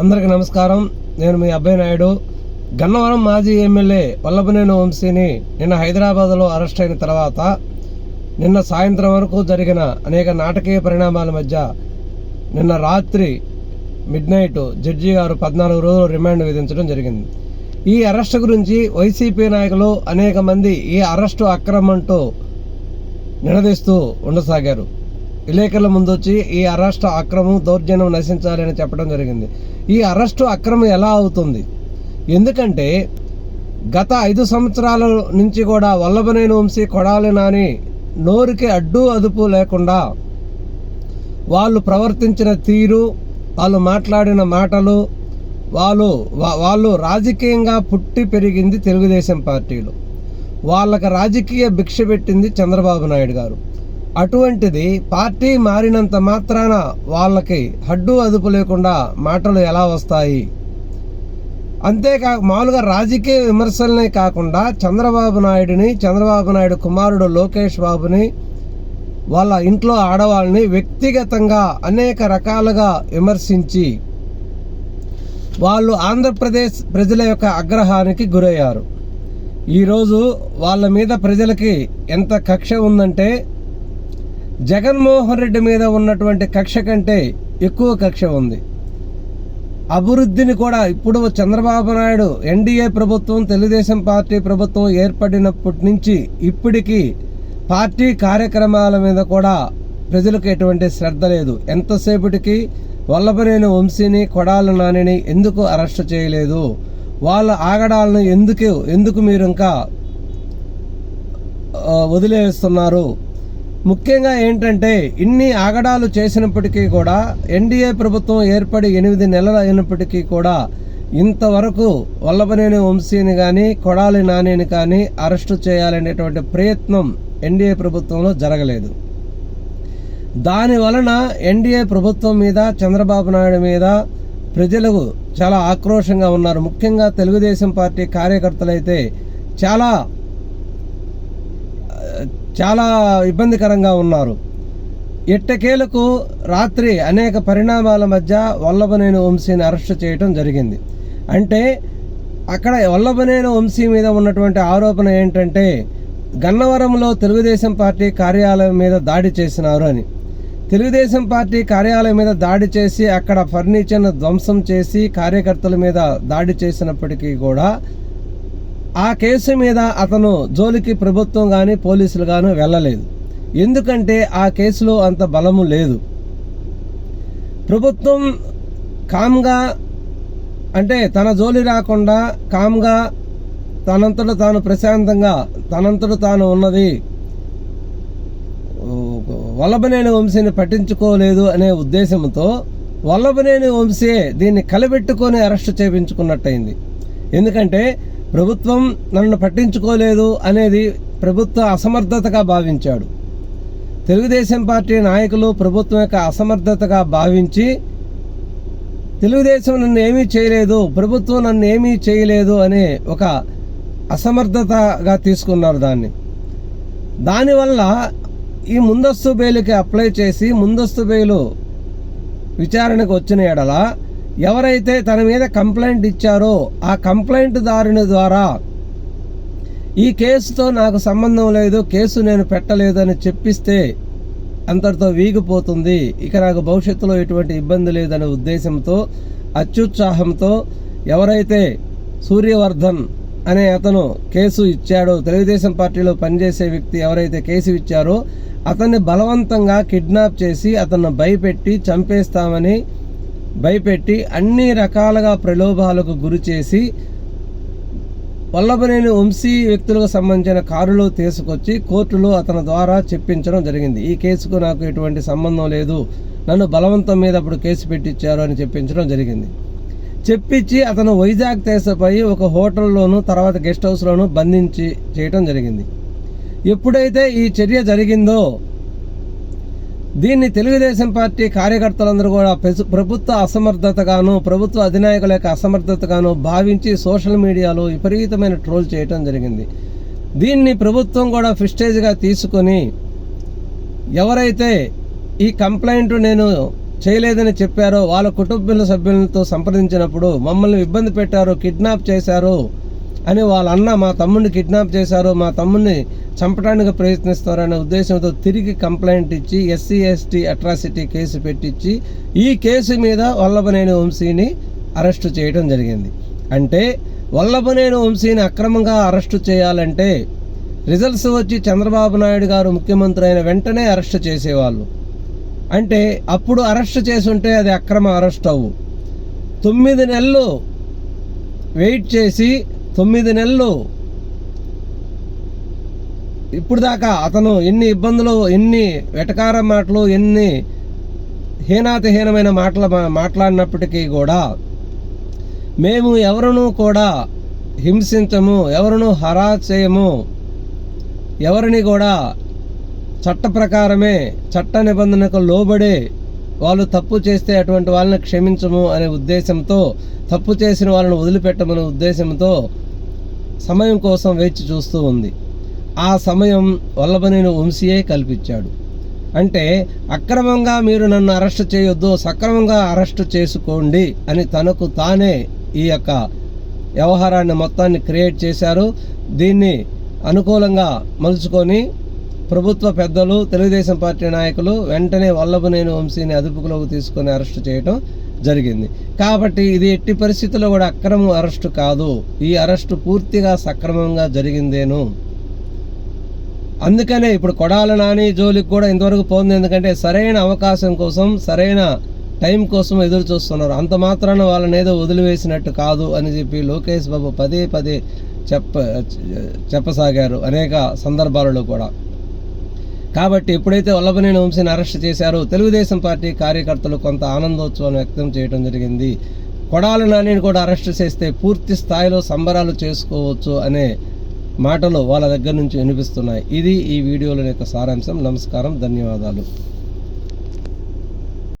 అందరికీ నమస్కారం. నేను మీ అబ్బాయి నాయుడు. గన్నవరం మాజీ ఎమ్మెల్యే వల్లభనేని వంశీని నిన్న హైదరాబాద్లో అరెస్ట్ అయిన తర్వాత నిన్న సాయంత్రం వరకు జరిగిన అనేక నాటకీయ పరిణామాల మధ్య నిన్న రాత్రి మిడ్ నైట్ జడ్జి గారు పద్నాలుగు రోజులు రిమాండ్ విధించడం జరిగింది. ఈ అరెస్ట్ గురించి వైసీపీ నాయకులు అనేక మంది ఈ అరెస్టు అక్రమంటూ నిలదీస్తూ ఉండసాగారు. విలేకరుల ముందు వచ్చి ఈ అరెస్ట్ అక్రమం దౌర్జన్యం నశించాలి అని చెప్పడం జరిగింది. ఈ అరెస్టు అక్రమం ఎలా అవుతుంది? ఎందుకంటే గత ఐదు సంవత్సరాల నుంచి కూడా వల్లభనేని వంశీ కొడాలి నాని నోరుకి అడ్డు అదుపు లేకుండా వాళ్ళు ప్రవర్తించిన తీరు వాళ్ళు మాట్లాడిన మాటలు వాళ్ళు వాళ్ళు రాజకీయంగా పుట్టి పెరిగింది తెలుగుదేశం పార్టీలో. వాళ్ళకి రాజకీయ భిక్ష పెట్టింది చంద్రబాబు నాయుడు గారు. అటువంటిది పార్టీ మారినంత మాత్రాన వాళ్ళకి హడ్డు అదుపు లేకుండా మాటలు ఎలా వస్తాయి? అంతేకా మామూలుగా రాజకీయ విమర్శలనే కాకుండా చంద్రబాబు నాయుడిని చంద్రబాబు నాయుడు కుమారుడు లోకేష్ బాబుని వాళ్ళ ఇంట్లో ఆడవాళ్ళని వ్యక్తిగతంగా అనేక రకాలుగా విమర్శించి వాళ్ళు ఆంధ్రప్రదేశ్ ప్రజల యొక్క ఆగ్రహానికి గురయ్యారు. ఈరోజు వాళ్ళ మీద ప్రజలకి ఎంత కక్ష ఉందంటే జగన్మోహన్ రెడ్డి మీద ఉన్నటువంటి కక్ష కంటే ఎక్కువ కక్ష ఉంది. అభివృద్ధిని కూడా ఇప్పుడు చంద్రబాబు నాయుడు ఎన్డీఏ ప్రభుత్వం తెలుగుదేశం పార్టీ ప్రభుత్వం ఏర్పడినప్పటి నుంచి ఇప్పటికీ పార్టీ కార్యక్రమాల మీద కూడా ప్రజలకు ఎటువంటి శ్రద్ధ లేదు. ఎంతసేపటికి వల్లభనేని వంశీని కొడాల నానిని ఎందుకు అరెస్ట్ చేయలేదు? వాళ్ళ ఆగడాలను ఎందుకు ఎందుకు మీరు ఇంకా వదిలేస్తున్నారు? ముఖ్యంగా ఏంటంటే ఇన్ని ఆగడాలు చేసినప్పటికీ కూడా ఎన్డీఏ ప్రభుత్వం ఏర్పడి ఎనిమిది నెలలు అయినప్పటికీ కూడా ఇంతవరకు వల్లభనేని వంశీని కానీ కొడాలి నానిని కానీ అరెస్టు చేయాలనేటువంటి ప్రయత్నం ఎన్డీఏ ప్రభుత్వంలో జరగలేదు. దాని వలన ఎన్డీఏ ప్రభుత్వం మీద చంద్రబాబు నాయుడు మీద ప్రజలకు చాలా ఆక్రోషంగా ఉన్నారు. ముఖ్యంగా తెలుగుదేశం పార్టీ కార్యకర్తలైతే చాలా చాలా ఇబ్బందికరంగా ఉన్నారు. ఎట్టకేలకు రాత్రి అనేక పరిణామాల మధ్య వల్లభనేని వంశీని అరెస్ట్ చేయడం జరిగింది. అంటే అక్కడ వల్లభనేని వంశీ మీద ఉన్నటువంటి ఆరోపణ ఏంటంటే గన్నవరంలో తెలుగుదేశం పార్టీ కార్యాలయం మీద దాడి చేసినారు అని. తెలుగుదేశం పార్టీ కార్యాలయం మీద దాడి చేసి అక్కడ ఫర్నిచర్ను ధ్వంసం చేసి కార్యకర్తల మీద దాడి చేసినప్పటికీ కూడా ఆ కేసు మీద అతను జోలికి ప్రభుత్వం కానీ పోలీసులు కానీ వెళ్ళలేదు. ఎందుకంటే ఆ కేసులో అంత బలము లేదు. ప్రభుత్వం కామ్గా అంటే తన జోలి రాకుండా కామ్గా తనంతట తాను ప్రశాంతంగా తనంతట తాను ఉన్నది వల్లభనేని వంశీని పట్టించుకోలేదు అనే ఉద్దేశంతో వల్లభనేని వంశీ దీన్ని కలబెట్టుకొని అరెస్ట్ చేయించుకున్నట్టయింది ఎందుకంటే ప్రభుత్వం నన్ను పట్టించుకోలేదు అనేది ప్రభుత్వ అసమర్థతగా భావించాడు. తెలుగుదేశం పార్టీ నాయకులు ప్రభుత్వం యొక్క అసమర్థతగా భావించి తెలుగుదేశం నన్ను ఏమీ చేయలేదు ప్రభుత్వం నన్ను ఏమీ చేయలేదు అనే ఒక అసమర్థతగా తీసుకున్నారు దాన్ని. దానివల్ల ఈ ముందస్తు బెయిల్కి అప్లై చేసి ముందస్తు బెయిలు విచారణకు వచ్చిన ఎడల ఎవరైతే తన మీద కంప్లైంట్ ఇచ్చారో ఆ కంప్లైంట్ దారుని ద్వారా ఈ కేసుతో నాకు సంబంధం లేదు కేసు నేను పెట్టలేదు అని చెప్పిస్తే అంతటితో వీగిపోతుంది. ఇక నాకు భవిష్యత్తులో ఎటువంటి ఇబ్బంది లేదనే ఉద్దేశంతో అత్యుత్సాహంతో ఎవరైతే సూర్యవర్ధన్ అనే అతను కేసు ఇచ్చాడో తెలుగుదేశం పార్టీలో పనిచేసే వ్యక్తి ఎవరైతే కేసు ఇచ్చారో అతన్ని బలవంతంగా కిడ్నాప్ చేసి అతన్ని భయపెట్టి చంపేస్తామని భయపెట్టి అన్ని రకాలుగా ప్రలోభాలకు గురి చేసి వల్లభనేని వంశీ వ్యక్తులకు సంబంధించిన కారులో తీసుకొచ్చి కోర్టులో అతని ద్వారా చెప్పించడం జరిగింది. ఈ కేసుకు నాకు ఎటువంటి సంబంధం లేదు. నన్ను బలవంతం మీద అప్పుడు కేసు పెట్టించారు అని చెప్పించడం జరిగింది. చెప్పించి అతను వైజాగ్ తీసుకుపోయి ఒక హోటల్లోను తర్వాత గెస్ట్ హౌస్లోను బంధించి చేయటం జరిగింది. ఎప్పుడైతే ఈ చర్య జరిగిందో దీన్ని తెలుగుదేశం పార్టీ కార్యకర్తలందరూ కూడా ప్రభుత్వ అసమర్థతగాను ప్రభుత్వ అధినాయకుల యొక్క అసమర్థతగాను భావించి సోషల్ మీడియాలో విపరీతమైన ట్రోల్ చేయటం జరిగింది. దీన్ని ప్రభుత్వం కూడా ఫిస్టేజ్గా తీసుకొని ఎవరైతే ఈ కంప్లైంట్ నేను చేయలేదని చెప్పారో వాళ్ళ కుటుంబ సభ్యులతో సంప్రదించినప్పుడు మమ్మల్ని ఇబ్బంది పెట్టారు కిడ్నాప్ చేశారు అని వాళ్ళ అన్న మా తమ్ముడిని కిడ్నాప్ చేశారు. మా తమ్ముడిని చంపడానికి ప్రయత్నిస్తారనే ఉద్దేశంతో తిరిగి కంప్లైంట్ ఇచ్చి ఎస్సీ ఎస్టీ అట్రాసిటీ కేసు పెట్టించి ఈ కేసు మీద వల్లభనేని వంశీని అరెస్టు చేయడం జరిగింది. అంటే వల్లభనేని వంశీని అక్రమంగా అరెస్టు చేయాలంటే రిజల్ట్స్ వచ్చి చంద్రబాబు నాయుడు గారు ముఖ్యమంత్రి అయిన వెంటనే అరెస్ట్ చేసేవాళ్ళు. అంటే అప్పుడు అరెస్ట్ చేసుంటే అది అక్రమ అరెస్ట్ అవ్వు. తొమ్మిది నెలలు వెయిట్ చేసి తొమ్మిది నెలలు. ఇప్పుడు దాకా అతను ఎన్ని ఇబ్బందులు ఎన్ని వెటకార మాటలు ఎన్ని హీనాతిహీనమైన మాటలు మాట్లాడినప్పటికీ కూడా మేము ఎవరినూ కూడా హింసించము ఎవరినూ హరా చేయము. ఎవరిని కూడా చట్ట ప్రకారమే చట్ట నిబంధనకు లోబడి వాళ్ళు తప్పు చేస్తే అటువంటి వాళ్ళని క్షమించము అనే ఉద్దేశంతో తప్పు చేసిన వాళ్ళని వదిలిపెట్టమనే ఉద్దేశంతో సమయం కోసం వేచి చూస్తూ ఉంది. ఆ సమయం వల్లభనేని వంశీయే కల్పించాడు. అంటే అక్రమంగా మీరు నన్ను అరెస్ట్ చేయొద్దు సక్రమంగా అరెస్ట్ చేసుకోండి అని తనకు తానే ఈ యొక్క వ్యవహారాన్ని మొత్తాన్ని క్రియేట్ చేశారు. దీన్ని అనుకూలంగా మలుచుకొని ప్రభుత్వ పెద్దలు తెలుగుదేశం పార్టీ నాయకులు వెంటనే వల్లభనేని వంశీని అదుపులోకి తీసుకొని అరెస్ట్ చేయటం జరిగింది. కాబట్టి ఇది ఎట్టి పరిస్థితుల్లో కూడా అక్రమ అరెస్టు కాదు. ఈ అరెస్టు పూర్తిగా సక్రమంగా జరిగిందేను. అందుకనే ఇప్పుడు కొడాల నాని జోలికి కూడా ఇంతవరకు పోంది. ఎందుకంటే సరైన అవకాశం కోసం సరైన టైం కోసం ఎదురు చూస్తున్నారు. అంత మాత్రాన వాళ్ళని ఏదో వదిలివేసినట్టు కాదు అని చెప్పి లోకేష్ బాబు పదే పదే చెప్ప చెప్పసాగారు అనేక సందర్భాలలో కూడా. కాబట్టి ఎప్పుడైతే వల్లభనేని వంశీని అరెస్ట్ చేశారో తెలుగుదేశం పార్టీ కార్యకర్తలు కొంత ఆనందోత్సవం వ్యక్తం చేయడం జరిగింది. కొడాల నానిని కూడా అరెస్ట్ చేస్తే పూర్తి స్థాయిలో సంబరాలు చేసుకోవచ్చు అనే మాటలు వాళ్ళ దగ్గర నుంచి వినిపిస్తున్నాయి. ఇది ఈ వీడియోలోని యొక్క సారాంశం. నమస్కారం. ధన్యవాదాలు.